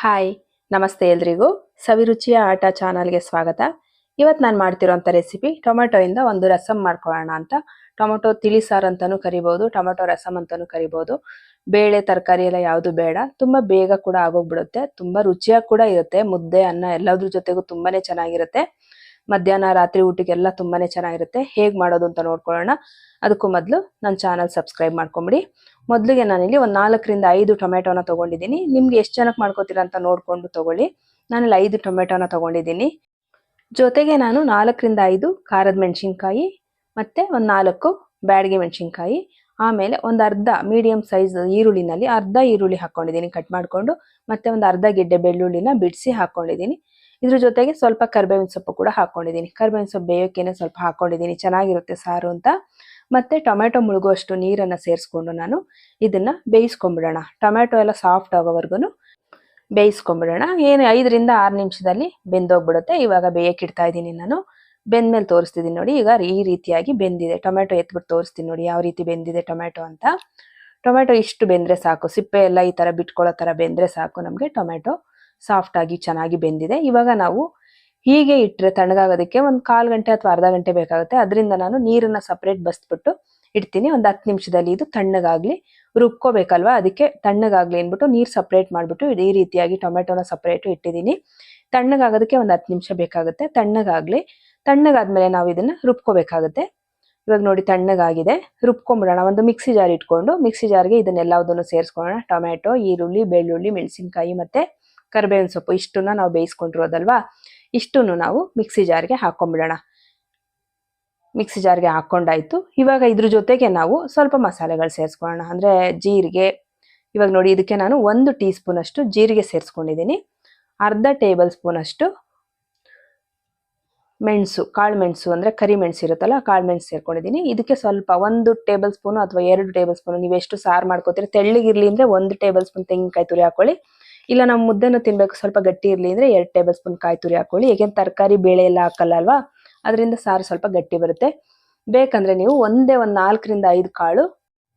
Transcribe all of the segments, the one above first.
Hi, ನಮಸ್ತೆ ಎಲ್ರಿಗೂ. ಸವಿರುಚಿಯ ಆಟ ಚಾನಲ್ಗೆ ಸ್ವಾಗತ. ಇವತ್ತು ನಾನು ಮಾಡ್ತಿರೋಂಥ ರೆಸಿಪಿ ಟೊಮೆಟೊಯಿಂದ ಒಂದು ರಸಮ್ ಮಾಡ್ಕೊಳ್ಳೋಣ ಅಂತ. ಟೊಮೆಟೊ ತಿಳಿ ಸಾರು ಅಂತಾನೂ ಕರಿಬೋದು, ಟೊಮೆಟೊ ರಸಮ್ ಅಂತಾನೂ ಕರಿಬೋದು. ಬೇಳೆ, ತರಕಾರಿ ಎಲ್ಲ ಯಾವುದು ಬೇಡ. ತುಂಬಾ ಬೇಗ ಕೂಡ ಆಗೋಗ್ಬಿಡುತ್ತೆ. ತುಂಬಾ ರುಚಿಯಾಗಿ ಕೂಡ ಇರುತ್ತೆ. ಮುದ್ದೆ, ಅನ್ನ ಎಲ್ಲದ್ರ ಜೊತೆಗೂ ತುಂಬಾನೇ ಚೆನ್ನಾಗಿರುತ್ತೆ. ಮಧ್ಯಾಹ್ನ, ರಾತ್ರಿ ಊಟಕ್ಕೆಲ್ಲ ತುಂಬಾನೇ ಚೆನ್ನಾಗಿರುತ್ತೆ. ಹೇಗೆ ಮಾಡೋದು ಅಂತ ನೋಡ್ಕೊಳ್ಳೋಣ. ಅದಕ್ಕೂ ಮೊದಲು ನನ್ನ ಚಾನಲ್ ಸಬ್ಸ್ಕ್ರೈಬ್ ಮಾಡ್ಕೊಂಬಿಡಿ. ಮೊದಲಿಗೆ ನಾನಿಲ್ಲಿ ಒಂದು ನಾಲ್ಕರಿಂದ ಐದು ಟೊಮೆಟೊನ ತಗೊಂಡಿದ್ದೀನಿ. ನಿಮ್ಗೆ ಎಷ್ಟು ಜನಕ್ಕೆ ಮಾಡ್ಕೋತೀರಾ ಅಂತ ನೋಡ್ಕೊಂಡು ತಗೊಳ್ಳಿ. ನಾನಿಲ್ಲಿ ಐದು ಟೊಮೆಟೊನ ತಗೊಂಡಿದ್ದೀನಿ. ಜೊತೆಗೆ ನಾನು ನಾಲ್ಕರಿಂದ ಐದು ಖಾರದ ಮೆಣಸಿನ್ಕಾಯಿ ಮತ್ತೆ ಒಂದು ನಾಲ್ಕು ಬ್ಯಾಡಿಗೆ ಮೆಣಸಿನ್ಕಾಯಿ. ಆಮೇಲೆ ಒಂದು ಅರ್ಧ ಮೀಡಿಯಮ್ ಸೈಜ್ ಈರುಳ್ಳಿನಲ್ಲಿ ಅರ್ಧ ಈರುಳ್ಳಿ ಹಾಕೊಂಡಿದ್ದೀನಿ ಕಟ್ ಮಾಡಿಕೊಂಡು. ಮತ್ತೆ ಒಂದು ಅರ್ಧ ಗೆಡ್ಡೆ ಬೆಳ್ಳುಳ್ಳಿನ ಬಿಡಿಸಿ ಹಾಕೊಂಡಿದ್ದೀನಿ. ಇದ್ರ ಜೊತೆಗೆ ಸ್ವಲ್ಪ ಕರ್ಬೇವಿನ ಸೊಪ್ಪು ಕೂಡ ಹಾಕೊಂಡಿದ್ದೀನಿ. ಕರ್ಬೇವಿನ ಸೊಪ್ಪು ಬೇಯೋಕೆನೆ ಸ್ವಲ್ಪ ಹಾಕೊಂಡಿದ್ದೀನಿ. ಚೆನ್ನಾಗಿರುತ್ತೆ ಸಾರು ಅಂತ. ಮತ್ತೆ ಟೊಮೆಟೊ ಮುಳುಗುವಷ್ಟು ನೀರನ್ನ ಸೇರಿಸ್ಕೊಂಡು ನಾನು ಇದನ್ನ ಬೇಯಿಸ್ಕೊಂಡ್ಬಿಡೋಣ ಟೊಮೆಟೊ ಎಲ್ಲ ಸಾಫ್ಟ್ ಆಗೋವರೆಗೂ ಬೇಯಿಸ್ಕೊಂಡ್ಬಿಡೋಣ ಏನು ಐದರಿಂದ ಆರು ನಿಮಿಷದಲ್ಲಿ ಬೆಂದೋಗ್ಬಿಡುತ್ತೆ. ಇವಾಗ ಬೇಯಕ್ಕೆ ಇಡ್ತಾ ಇದ್ದೀನಿ ನಾನು. ಬೆಂದ್ಮೇಲೆ ತೋರಿಸ್ತಿದ್ದೀನಿ ನೋಡಿ. ಈಗ ಈ ರೀತಿಯಾಗಿ ಬೆಂದಿದೆ. ಟೊಮೆಟೊ ಎತ್ಬಿಟ್ಟು ತೋರಿಸ್ತೀನಿ ನೋಡಿ ಯಾವ ರೀತಿ ಬೆಂದಿದೆ ಟೊಮೆಟೊ ಅಂತ. ಟೊಮೆಟೊ ಇಷ್ಟು ಬೆಂದರೆ ಸಾಕು. ಸಿಪ್ಪೆ ಎಲ್ಲ ಈ ಥರ ಬಿಟ್ಕೊಳ್ಳೋ ಥರ ಬೆಂದರೆ ಸಾಕು ನಮಗೆ ಟೊಮೆಟೊ ಸಾಫ್ಟ್ ಆಗಿ ಚೆನ್ನಾಗಿ ಬೆಂದಿದೆ. ಇವಾಗ ನಾವು ಹೀಗೆ ಇಟ್ಟರೆ ತಣ್ಣಗಾಗೋದಕ್ಕೆ ಒಂದು ಕಾಲು ಗಂಟೆ ಅಥವಾ ಅರ್ಧ ಗಂಟೆ ಬೇಕಾಗುತ್ತೆ. ಅದರಿಂದ ನಾನು ನೀರನ್ನ ಸಪ್ರೇಟ್ ಬಸ್ಬಿಟ್ಟು ಇಡ್ತೀನಿ. ಒಂದು ಹತ್ತು ನಿಮಿಷದಲ್ಲಿ ಇದು ತಣ್ಣಗಾಗ್ಲಿ ರುಬ್ಕೋಬೇಕಲ್ವಾ? ಅದಕ್ಕೆ ತಣ್ಣಗಾಗ್ಲಿ ಅಂದ್ಬಿಟ್ಟು ನೀರು ಸಪ್ರೇಟ್ ಮಾಡಿಬಿಟ್ಟು ಈ ರೀತಿಯಾಗಿ ಟೊಮೆಟೊನ ಸಪ್ರೇಟ್ ಇಟ್ಟಿದ್ದೀನಿ. ತಣ್ಣಗಾಗೋದಕ್ಕೆ ಒಂದು ಹತ್ತು ನಿಮಿಷ ಬೇಕಾಗುತ್ತೆ. ತಣ್ಣಗಾಗ್ಲಿ, ತಣ್ಣಗಾದ್ಮೇಲೆ ನಾವು ಇದನ್ನ ರುಬ್ಕೋಬೇಕಾಗುತ್ತೆ. ಇವಾಗ ನೋಡಿ ತಣ್ಣಗಾಗಿದೆ. ರುಬ್ಕೊಂಡ್ಬಿಡೋಣ ಒಂದು ಮಿಕ್ಸಿ ಜಾರ್ ಇಟ್ಕೊಂಡು ಮಿಕ್ಸಿ ಜಾರ್ಗೆ ಇದನ್ನೆಲ್ಲದನ್ನು ಸೇರಿಸ್ಕೊಳ್ಳೋಣ. ಟೊಮೆಟೊ ಈರುಳ್ಳಿ, ಬೆಳ್ಳುಳ್ಳಿ, ಮೆಣಸಿನ್ಕಾಯಿ ಮತ್ತೆ ಕರಿಬೇವಿನ ಸೊಪ್ಪು ಇಷ್ಟನ್ನ ನಾವು ಬೇಯಿಸ್ಕೊಂಡಿರೋದಲ್ವಾ? ಇಷ್ಟನ್ನು ನಾವು ಮಿಕ್ಸಿ ಜಾರ್ಗೆ ಹಾಕೊಂಡ್ಬಿಡೋಣ ಮಿಕ್ಸಿ ಜಾರ್ಗೆ ಹಾಕೊಂಡಾಯ್ತು ಇವಾಗ ಇದ್ರ ಜೊತೆಗೆ ನಾವು ಸ್ವಲ್ಪ ಮಸಾಲೆಗಳು ಸೇರಿಸ್ಕೊಳ್ಳೋಣ. ಅಂದ್ರೆ ಜೀರಿಗೆ, ಇವಾಗ ನೋಡಿ ಇದಕ್ಕೆ ನಾನು ಒಂದು ಟೀ ಸ್ಪೂನ್ ಅಷ್ಟು ಜೀರಿಗೆ ಸೇರಿಸ್ಕೊಂಡಿದ್ದೀನಿ. ಅರ್ಧ ಟೇಬಲ್ ಸ್ಪೂನಷ್ಟು ಮೆಣಸು, ಕಾಳು ಮೆಣಸು ಅಂದ್ರೆ ಕರಿ ಮೆಣಸು ಇರುತ್ತಲ್ಲ ಕಾಳು ಮೆಣಸು ಸೇರ್ಕೊಂಡಿದ್ದೀನಿ. ಇದಕ್ಕೆ ಸ್ವಲ್ಪ ಒಂದು ಟೇಬಲ್ ಸ್ಪೂನು ಅಥವಾ ಎರಡು ಟೇಬಲ್ ಸ್ಪೂನು, ನೀವು ಎಷ್ಟು ಸಾರು ಮಾಡ್ಕೋತೀರಿ, ತೆಳ್ಳಗಿರ್ಲಿ ಅಂದ್ರೆ ಒಂದು ಟೇಬಲ್ ಸ್ಪೂನ್ ತೆಂಗಿನಕಾಯಿ ತುರಿ ಹಾಕೊಳ್ಳಿ. ಇಲ್ಲ, ನಾವು ಮುದ್ದೆನ ತಿನ್ಬೇಕು. ಸ್ವಲ್ಪ ಗಟ್ಟಿ ಇರಲಿ ಅಂದ್ರೆ ಎರಡು ಟೇಬಲ್ ಸ್ಪೂನ್ ಕಾಯಿ ತುರಿ ಹಾಕೊಳ್ಳಿ. ಏಕೆಂದ್ರೆ ತರಕಾರಿ ಬೇಳೆ ಎಲ್ಲ ಹಾಕಲ್ಲ ಅಲ್ವಾ ಅದರಿಂದ ಸಾರು ಸ್ವಲ್ಪ ಗಟ್ಟಿ ಬರುತ್ತೆ. ಬೇಕಂದ್ರೆ ನೀವು ಒಂದೇ ಒಂದು ನಾಲ್ಕರಿಂದ ಐದು ಕಾಳು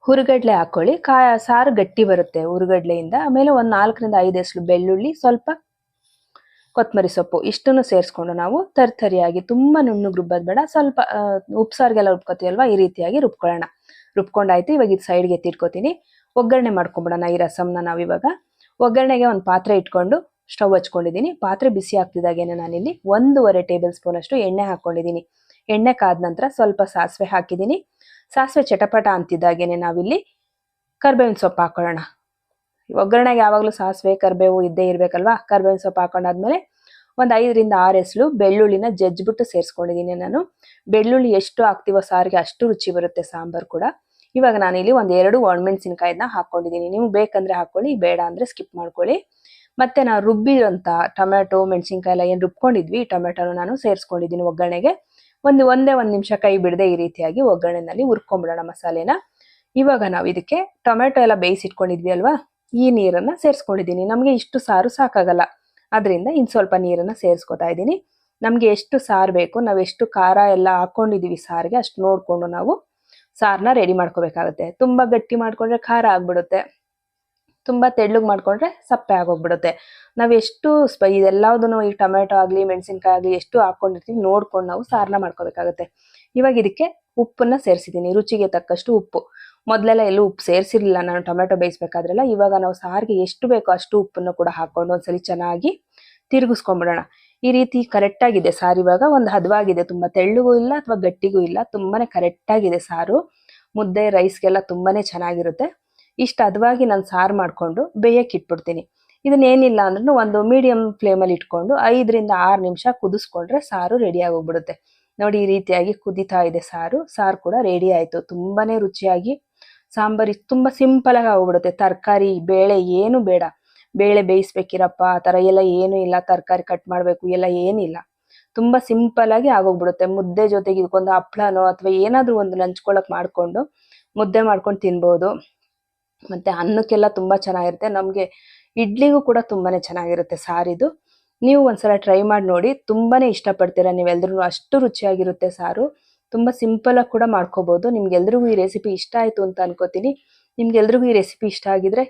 ಹುರುಗಡ್ಲೆ ಹಾಕೊಳ್ಳಿ. ಕಾ, ಸಾರು ಗಟ್ಟಿ ಬರುತ್ತೆ ಹುರುಗಡ್ಲೆಯಿಂದ. ಆಮೇಲೆ ಒಂದು ನಾಲ್ಕರಿಂದ ಐದು ಹೆಸರು ಬೆಳ್ಳುಳ್ಳಿ, ಸ್ವಲ್ಪ ಕೊತ್ತಂಬರಿ ಸೊಪ್ಪು. ಇಷ್ಟನ್ನು ಸೇರಿಸ್ಕೊಂಡು ನಾವು ತರ್ತರಿಯಾಗಿ ತುಂಬಾ ನುಣ್ಣಗೆ ರುಬ್ಬೋದು. ಬೇಡ, ಸ್ವಲ್ಪ ಉಪ್ಸಾರಿಗೆಲ್ಲ ಸಾರಿಗೆಲ್ಲ ರುಬ್ಕೋತೀವಲ್ವಾ? ಈ ರೀತಿಯಾಗಿ ರುಬ್ಕೊಳ್ಳೋಣ. ರುಬ್ಕೊಂಡಾಯ್ತು. ಇವಾಗ ಇದು ಸೈಡ್ಗೆ ಎತ್ತಿಟ್ಕೋತೀನಿ. ಒಗ್ಗರಣೆ ಮಾಡ್ಕೊಂಬಿಡೋಣ ಈ ರಸಮ್ನ ನಾವು ಇವಾಗ ಒಗ್ಗರಣೆಗೆ ಒಂದು ಪಾತ್ರೆ ಇಟ್ಕೊಂಡು ಸ್ಟವ್ ಹಚ್ಕೊಂಡಿದ್ದೀನಿ. ಪಾತ್ರೆ ಬಿಸಿ ಆಗ್ತಿದ್ದಾಗೇನೆ ನಾನಿಲ್ಲಿ ಒಂದೂವರೆ ಟೇಬಲ್ ಸ್ಪೂನ್ ಅಷ್ಟು ಎಣ್ಣೆ ಹಾಕ್ಕೊಂಡಿದ್ದೀನಿ ಎಣ್ಣೆ ಕಾದ ನಂತರ ಸ್ವಲ್ಪ ಸಾಸಿವೆ ಹಾಕಿದ್ದೀನಿ. ಸಾಸಿವೆ ಚಟಪಟ ಅಂತಿದ್ದಾಗೇನೆ ನಾವಿಲ್ಲಿ ಕರ್ಬೇವಿನ ಸೊಪ್ಪು ಹಾಕೊಳ್ಳೋಣ. ಒಗ್ಗರಣೆಗೆ ಯಾವಾಗಲೂ ಸಾಸಿವೆ, ಕರ್ಬೇವು ಇದ್ದೇ ಇರಬೇಕಲ್ವಾ? ಕರ್ಬೇವಿನ ಸೊಪ್ಪು ಹಾಕೊಂಡಾದ್ಮೇಲೆ ಒಂದು ಐದರಿಂದ ಆರು ಎಸ್ಲು ಬೆಳ್ಳುಳ್ಳಿನ ಜಜ್ಜಿಬಿಟ್ಟು ಸೇರಿಸ್ಕೊಂಡಿದ್ದೀನಿ ನಾನು. ಬೆಳ್ಳುಳ್ಳಿ ಎಷ್ಟು ಹಾಕ್ತೀವೋ ಸಾರಿಗೆ ಅಷ್ಟು ರುಚಿ ಬರುತ್ತೆ ಸಾಂಬಾರು ಕೂಡ. ಇವಾಗ ನಾನಿಲ್ಲಿ ಒಂದು ಎರಡು ಒಣಮೆಣಸಿನಕಾಯಿನ ಹಾಕೊಂಡಿದ್ದೀನಿ. ನೀವು ಬೇಕಂದ್ರೆ ಹಾಕೊಳ್ಳಿ, ಬೇಡ ಅಂದ್ರೆ ಸ್ಕಿಪ್ ಮಾಡ್ಕೊಳ್ಳಿ. ಮತ್ತೆ ನಾವು ರುಬ್ಬಿರೋಂಥ ಟೊಮೆಟೊ ಮೆಣಸಿನ್ಕಾಯಿ ಎಲ್ಲ ಏನು ರುಬ್ಕೊಂಡಿದ್ವಿ, ಈ ಟೊಮೆಟೊನ ನಾನು ಸೇರಿಸ್ಕೊಂಡಿದ್ದೀನಿ ಒಗ್ಗರಣೆಗೆ. ಒಂದು ಒಂದೇ ಒಂದು ನಿಮಿಷ ಕೈ ಬಿಡದೆ ಈ ರೀತಿಯಾಗಿ ಒಗ್ಗರಣೆನಲ್ಲಿ ಹುರ್ಕೊಂಬಿಡೋಣ ಮಸಾಲೆನ. ಇವಾಗ ನಾವು ಇದಕ್ಕೆ ಟೊಮೆಟೊ ಎಲ್ಲ ಬೇಯಿಸಿಟ್ಕೊಂಡಿದ್ವಿ ಅಲ್ವಾ? ಈ ನೀರನ್ನ ಸೇರಿಸ್ಕೊಂಡಿದ್ದೀನಿ. ನಮಗೆ ಇಷ್ಟು ಸಾರು ಸಾಕಾಗಲ್ಲ. ಅದರಿಂದ ಇನ್ನು ಸ್ವಲ್ಪ ನೀರನ್ನ ಸೇರಿಸ್ಕೊತಾ ಇದ್ದೀನಿ. ನಮಗೆ ಎಷ್ಟು ಸಾರು ಬೇಕು, ನಾವು ಎಷ್ಟು ಖಾರ ಎಲ್ಲ ಹಾಕೊಂಡಿದೀವಿ ಸಾರಿಗೆ ಅಷ್ಟು ನೋಡಿಕೊಂಡು ನಾವು ಸಾರನ್ನ ರೆಡಿ ಮಾಡ್ಕೋಬೇಕಾಗುತ್ತೆ. ತುಂಬ ಗಟ್ಟಿ ಮಾಡ್ಕೊಂಡ್ರೆ ಖಾರ ಆಗ್ಬಿಡುತ್ತೆ. ತುಂಬ ತೆಳ್ಳಗೆ ಮಾಡ್ಕೊಂಡ್ರೆ ಸಪ್ಪೆ ಆಗೋಗ್ಬಿಡುತ್ತೆ. ನಾವು ಎಷ್ಟು ಸ್ಪ ಇದೆಲ್ಲದನ್ನು ಈ ಟೊಮೆಟೊ ಆಗಲಿ, ಮೆಣಸಿನ್ಕಾಯಿ ಆಗಲಿ ಎಷ್ಟು ಹಾಕ್ಕೊಂಡಿರ್ತೀವಿ ನೋಡ್ಕೊಂಡು ನಾವು ಸಾರನ್ನ ಮಾಡ್ಕೋಬೇಕಾಗುತ್ತೆ. ಇವಾಗ ಇದಕ್ಕೆ ಉಪ್ಪನ್ನು ಸೇರಿಸಿದ್ದೀನಿ. ರುಚಿಗೆ ತಕ್ಕಷ್ಟು ಉಪ್ಪು. ಮೊದಲೆಲ್ಲ ಎಲ್ಲೂ ಉಪ್ಪು ಸೇರಿಸಿರಲಿಲ್ಲ. ನಾನು ಟೊಮೆಟೊ ಬೇಯಿಸ್ಬೇಕಾದ್ರೆಲ್ಲ ಇವಾಗ ನಾವು ಸಾರಿಗೆ ಎಷ್ಟು ಬೇಕೋ ಅಷ್ಟು ಉಪ್ಪನ್ನು ಕೂಡ ಹಾಕೊಂಡು ಒಂದ್ಸಲಿ ಚೆನ್ನಾಗಿ ತಿರುಗಿಸ್ಕೊಂಡ್ಬಿಡೋಣ ಈ ರೀತಿ ಕರೆಕ್ಟ್ ಆಗಿದೆ ಸಾರು. ಇವಾಗ ಒಂದು ಹದವಾಗಿದೆ. ತುಂಬಾ ತೆಳ್ಳಗೂ ಇಲ್ಲ ಅಥವಾ ಗಟ್ಟಿಗೂ ಇಲ್ಲ. ತುಂಬಾನೇ ಕರೆಕ್ಟ್ ಆಗಿದೆ ಸಾರು. ಮುದ್ದೆ ರೈಸ್ಗೆಲ್ಲ ತುಂಬಾನೇ ಚೆನ್ನಾಗಿರುತ್ತೆ. ಇಷ್ಟು ಹದವಾಗಿ ನಾನು ಸಾರು ಮಾಡಿಕೊಂಡು ಬೇಯಕ್ಕೆ ಇಟ್ಬಿಡ್ತೀನಿ. ಇದನ್ನ ಏನಿಲ್ಲ ಅಂದ್ರೂ ಒಂದು ಮೀಡಿಯಂ ಫ್ಲೇಮಲ್ಲಿ ಇಟ್ಕೊಂಡು ಐದರಿಂದ ಆರು ನಿಮಿಷ ಕುದಿಸ್ಕೊಂಡ್ರೆ ಸಾರು ರೆಡಿ ಆಗೋಗ್ಬಿಡುತ್ತೆ. ನೋಡಿ ಈ ರೀತಿಯಾಗಿ ಕುದಿತಾ ಇದೆ ಸಾರು. ಸಾರು ಕೂಡ ರೆಡಿ ಆಯ್ತು. ತುಂಬಾನೇ ರುಚಿಯಾಗಿ ಸಾಂಬಾರಿ ತುಂಬಾ ಸಿಂಪಲ್ ಆಗಿ ಆಗೋಗ್ಬಿಡುತ್ತೆ. ತರಕಾರಿ, ಬೇಳೆ ಏನು ಬೇಡ. ಬೇಳೆ ಬೇಯಿಸ್ಬೇಕಿರಪ್ಪ, ಆ ಥರ ಎಲ್ಲ ಏನು ಇಲ್ಲ, ತರಕಾರಿ ಕಟ್ ಮಾಡಬೇಕು, ಎಲ್ಲ ಏನಿಲ್ಲ. ತುಂಬಾ ಸಿಂಪಲ್ ಆಗಿ ಆಗೋಗ್ಬಿಡುತ್ತೆ. ಮುದ್ದೆ ಜೊತೆಗೆ ಇದಕ್ಕೊಂದು ಹಪ್ಳನೋ ಅಥವಾ ಏನಾದರೂ ಒಂದು ನಂಚ್ಕೊಳಕ್ ಮಾಡ್ಕೊಂಡು ಮುದ್ದೆ ಮಾಡ್ಕೊಂಡು ತಿನ್ಬೋದು. ಮತ್ತೆ ಅನ್ನಕ್ಕೆಲ್ಲ ತುಂಬಾ ಚೆನ್ನಾಗಿರುತ್ತೆ. ನಮಗೆ ಇಡ್ಲಿಗೂ ಕೂಡ ತುಂಬಾನೇ ಚೆನ್ನಾಗಿರುತ್ತೆ ಸಾರಿದು. ನೀವು ಒಂದ್ಸಲ ಟ್ರೈ ಮಾಡಿ ನೋಡಿ. ತುಂಬಾನೇ ಇಷ್ಟಪಡ್ತೀರಾ ನೀವೆಲ್ಲರೂ ಅಷ್ಟು ರುಚಿಯಾಗಿರುತ್ತೆ ಸಾರು. ತುಂಬಾ ಸಿಂಪಲ್ ಆಗಿ ಕೂಡ ಮಾಡ್ಕೋಬಹುದು ನಿಮ್ಗೆಲ್ರಿಗೂ ಈ ರೆಸಿಪಿ ಇಷ್ಟ ಆಯ್ತು ಅಂತ ಅನ್ಕೋತೀನಿ. ನಿಮ್ಗೆಲ್ರಿಗೂ ಈ ರೆಸಿಪಿ ಇಷ್ಟ ಆಗಿದ್ರೆ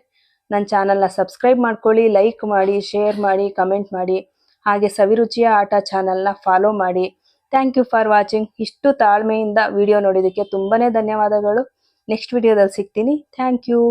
ನನ್ನ ಚಾನಲ್ನ ಸಬ್ಸ್ಕ್ರೈಬ್ ಮಾಡ್ಕೊಳ್ಳಿ, ಲೈಕ್ ಮಾಡಿ, ಶೇರ್ ಮಾಡಿ, ಕಮೆಂಟ್ ಮಾಡಿ. ಹಾಗೆ ಸವಿರುಚಿಯ ಆಟ ಚಾನಲ್ನ ಫಾಲೋ ಮಾಡಿ. Thank you for watching. ಇಷ್ಟು ತಾಳ್ಮೆಯಿಂದ ವಿಡಿಯೋ ನೋಡಿದ್ದಕ್ಕೆ ತುಂಬಾ ಧನ್ಯವಾದಗಳು. ನೆಕ್ಸ್ಟ್ ವಿಡಿಯೋದಲ್ಲಿ ಸಿಗ್ತೀನಿ. Thank you.